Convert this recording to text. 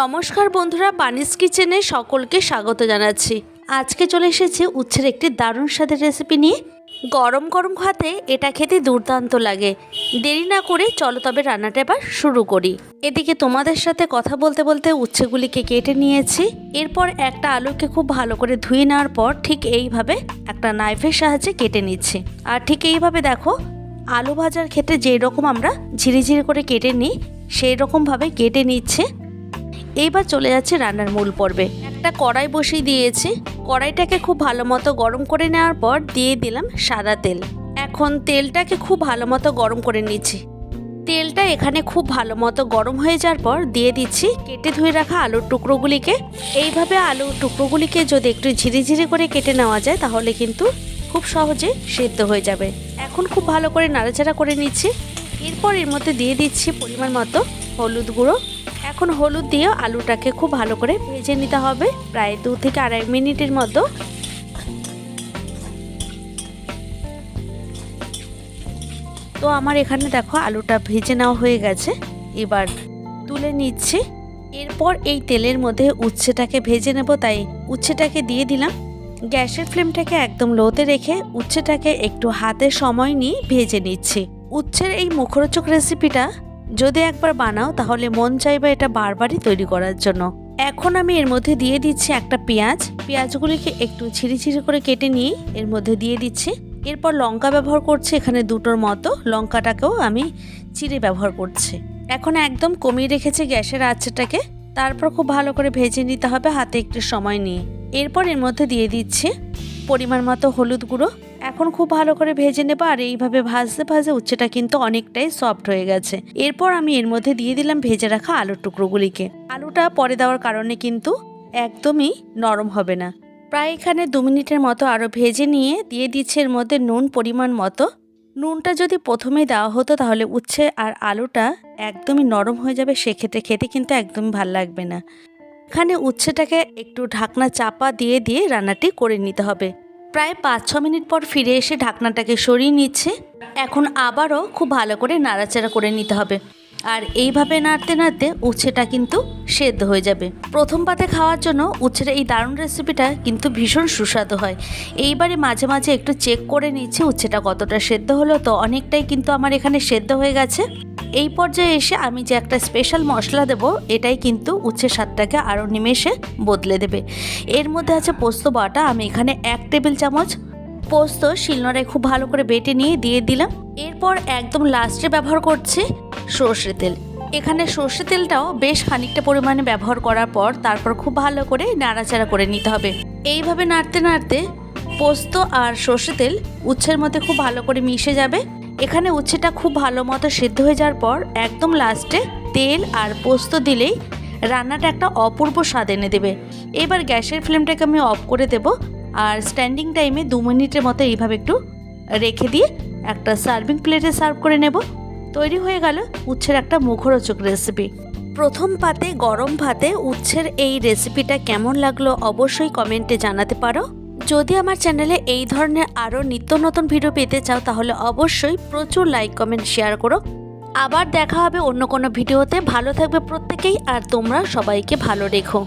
নমস্কার বন্ধুরা বানিস কিচেনে সকলকে স্বাগত জানাচ্ছি। আজকে চলে এসেছে উচ্ছের একটি দারুণ স্বাদের রেসিপি নিয়ে। গরম গরম ভাতে এটা খেতে দুর্দান্ত লাগে। দেরি না করে চলো তবে রান্নাটা এবার শুরু করি। এদিকে তোমাদের সাথে কথা বলতে বলতে উচ্ছেগুলিকে কেটে নিয়েছি। এরপর একটা আলুকে খুব ভালো করে ধুয়ে নেওয়ার পর ঠিক এইভাবে একটা নাইফের সাহায্যে কেটে নিচ্ছি। আর ঠিক এইভাবে দেখো, আলু ভাজার ক্ষেত্রে যেই রকম আমরা ঝিরিঝিরি করে কেটে নিই সেই রকমভাবে কেটে নিচ্ছে। এইবার চলে যাচ্ছে রান্নার মূল পর্বে। একটা কড়াই বসিয়ে দিয়েছি। কড়াইটাকে খুব ভালো মতো গরম করে নেওয়ার পর দিয়ে দিলাম সাদা তেল। এখন তেলটাকে খুব ভালো মতো গরম করে নিচ্ছি। তেলটা এখানে খুব ভালো মতো গরম হয়ে যাওয়ার পর দিয়ে দিচ্ছি কেটে ধুয়ে রাখা আলুর টুকরোগুলিকে। এইভাবে আলুর টুকরোগুলিকে যদি একটু ঝিরিঝিরি করে কেটে নেওয়া যায়, তাহলে কিন্তু খুব সহজে সেদ্ধ হয়ে যাবে। এখন খুব ভালো করে নাড়াচাড়া করে নিচ্ছি। এরপর এর মধ্যে দিয়ে দিচ্ছি পরিমাণ মতো হলুদ গুঁড়ো। এখন হলুদ দিয়ে আলুটাকে খুব ভালো করে ভেজে নিতে হবে, প্রায় দু থেকে আড়াই মিনিটের মতো। তো আমার এখানে দেখো আলুটা ভেজে নেওয়া হয়ে গেছে, এবার তুলে নিচ্ছি। এরপর এই তেলের মধ্যে উচ্ছেটাকে ভেজে নেব, তাই উচ্ছেটাকে দিয়ে দিলাম। গ্যাসের ফ্লেমটাকে একদম লোতে রেখে উচ্ছেটাকে একটু হাতে সময় নিয়ে ভেজে নিচ্ছি। উচ্ছের এই মুখরোচক রেসিপিটা যদি একবার বানাও, তাহলে মন চাইবে এটা বারবারই তৈরি করার জন্য। এখন আমি এর মধ্যে দিয়ে দিচ্ছি একটা পেঁয়াজ। পেঁয়াজগুলিকে একটু ছিঁড়ি ছিঁড়ি করে কেটে নিয়ে এর মধ্যে দিয়ে দিচ্ছি। এরপর লঙ্কা ব্যবহার করছি এখানে দুটোর মতো। লঙ্কাটাকেও আমি চিড়ে ব্যবহার করছি। এখন একদম কমিয়ে রেখেছি গ্যাসের আঁচটাকে। তারপর খুব ভালো করে ভেজে নিতে হবে, হাতে একটু সময় নিয়ে। এরপর এর মধ্যে দিয়ে দিচ্ছি পরিমাণ মতো হলুদ গুঁড়ো। এখন খুব ভালো করে ভেজে নেব, আর এইভাবে ভাজতে ভাজতে উচ্ছেটা কিন্তু অনেকটাই সফট হয়ে গেছে। এরপর আমি এর মধ্যে দিয়ে দিলাম ভেজে রাখা আলুর টুকরোগুলিকে। আলুটা পরে দেওয়ার কারণে কিন্তু একদমই নরম হবে না। প্রায় এখানে দু মিনিটের মতো আরও ভেজে নিয়ে দিয়ে দিচ্ছে এর মধ্যে নুন পরিমাণ মতো। নুনটা যদি প্রথমেই দেওয়া হতো তাহলে উচ্ছে আর আলুটা একদমই নরম হয়ে যাবে, সেক্ষেত্রে খেতে কিন্তু একদমই ভালো লাগবে না। এখানে উচ্ছেটাকে একটু ঢাকনা চাপা দিয়ে দিয়ে রান্নাটি করে নিতে হবে। প্রায় পাঁচ, ছ মিনিট পর ফিরে এসে ঢাকনাটাকে সরিয়ে নিচ্ছে। এখন আবারও খুব ভালো করে নাড়াচাড়া করে নিতে হবে। আর এইভাবে নাড়তে নাড়তে উচ্ছেটা কিন্তু সেদ্ধ হয়ে যাবে। প্রথম পাতে খাওয়ার জন্য উচ্ছের এই দারুণ রেসিপিটা কিন্তু ভীষণ সুস্বাদু হয়। এইবারে মাঝে মাঝে একটু চেক করে নিচ্ছি উচ্ছেটা কতটা সেদ্ধ হলো। তো অনেকটাই কিন্তু আমার এখানে সেদ্ধ হয়ে গেছে। এই পর্যায়ে এসে আমি যে একটা স্পেশাল মশলা দেব, এটাই কিন্তু উচ্ছে স্বাদটাকে আরও নিমেষে বদলে দেবে। এর মধ্যে আছে পোস্ত বাটা, আমি এখানে এক টেবিল চামচ পোস্ত শিলনোড়ায় খুব ভালো করে বেটে নিয়ে দিয়ে দিলাম। এরপর একদম লাস্টে ব্যবহার করছি সর্ষে তেল। এখানে সর্ষে তেলটাও বেশ খানিকটা পরিমাণে ব্যবহার করার পর তারপর খুব ভালো করে নাড়াচাড়া করে নিতে হবে। এইভাবে নাড়তে নাড়তে পোস্ত আর সর্ষে তেল উচ্ছের মধ্যে খুব ভালো করে মিশে যাবে। এখানে উচ্ছেটা খুব ভালো মতো সিদ্ধ হয়ে যাওয়ার পর একদম লাস্টে তেল আর পোস্ত দিলেই রান্নাটা একটা অপূর্ব স্বাদ এনে দেবে। এবার গ্যাসের ফ্লেমটাকে আমি অফ করে দেব আর স্ট্যান্ডিং টাইমে দু মিনিটের মতো এইভাবে একটু রেখে দিয়ে একটা সার্ভিং প্লেটে সার্ভ করে নেব। তৈরি হয়ে গেল উচ্ছের একটা মুখরোচক রেসিপি। প্রথম পাতে গরম ভাতে উচ্ছের এই রেসিপিটা কেমন লাগল অবশ্যই কমেন্টে জানাতে পারো। যদি আমার চ্যানেলে এই ধরনের আরও নিত্য নতুন ভিডিও পেতে চাও, তাহলে অবশ্যই প্রচুর লাইক কমেন্ট শেয়ার করো। আবার দেখা হবে অন্য কোনো ভিডিওতে ভালো থাকবে প্রত্যেকেই, আর তোমরা সবাইকে ভালো রেখো।